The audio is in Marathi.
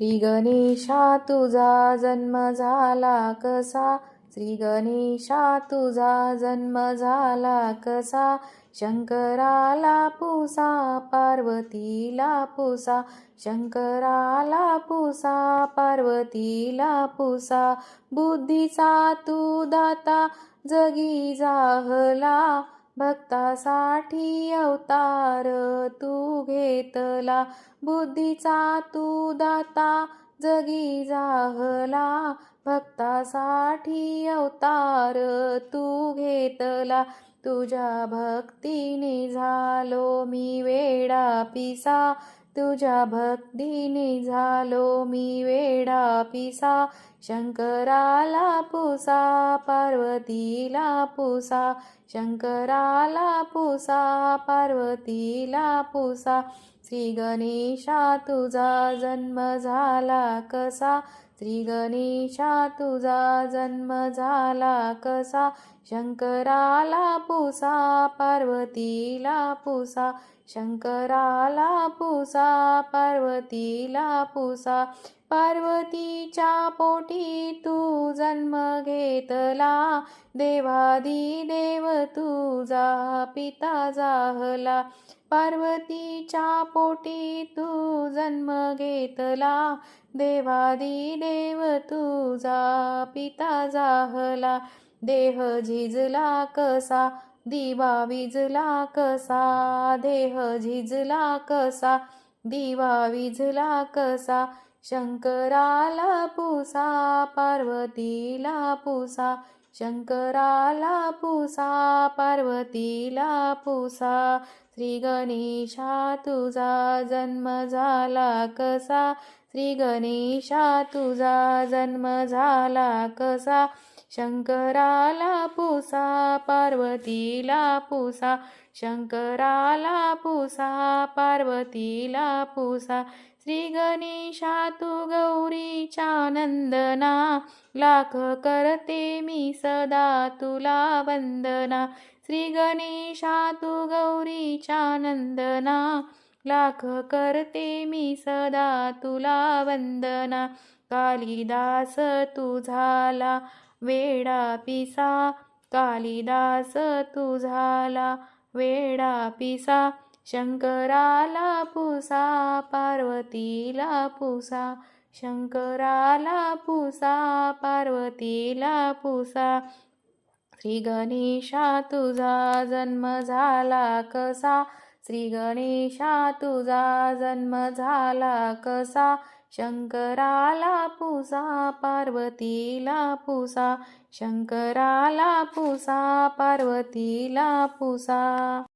श्री गणेशा तुझा जन्म झाला कसा? श्री गणेशा तुझा जन्म झाला कसा? शंकराला पुसा पार्वतीला पुसा. शंकराला पुसा पार्वतीला पुसा. बुद्धीचा तू दाता जगी जाहला. भक्तासाठी अवतार तू घेतला. बुद्धीचा तू दाता जगी जाहला. भक्तासाठी अवतार तू घेतला. तुझ्या भक्तीने झालो मी वेडा पिसा. तुझ्या भक्तीने झालो मी वेडा पिसा. शंकराला पुसा पार्वतीला पुसा. शंकराला पुसा पार्वतीला पुसा. श्री गणेशा तुझा जन्म झाला कसा? श्रीगणेशा तुझा जन्म झाला कसा? शंकराला पुसा पार्वतीला पुसा. शंकराला पुसा पार्वतीला पुसा. पार्वतीच्या पोटी तू जन्म घेतला. देवादी देव तुझा पिता जाहला. पार्वतीच्या पोटी तू जन्म घेतला. देवादी देव तुझा पिता जाहला. देह झिजला कसा? दिवा विजला कसा? देह झिजला कसा? दिवा विजला कसा? शंकराला पुसा पार्वतीला पुसा. शंकराला पुसा पार्वतीला पुसा श्री गणेशा तुझा जन्म झाला कसा? श्री गणेशा तुझा जन्म झाला कसा? शंकराला पुसा पार्वतीला पुसा शंकराला पुसा पार्वतीला पुसा. श्री गणेशा तू गौरीच्या नंदना लाख करते मी सदा तुला वंदना. श्री गणेशा तू गौरीच्या नंदना लाख करते मी सदा तुला वंदना. कालिदास तू झाला वेडा पिसा. कालिदास तू झाला वेडा पिसा. शंकराला पुसा पार्वतीला पुसा. शंकराला पुसा पार्वतीला पुसा. श्री गणेशा तुझा जन्म झाला कसा? श्री गणेशा तुझा जन्म झाला कसा? शंकराला पुसा पार्वतीला पुसा शंकराला पुसा पार्वतीला पुसा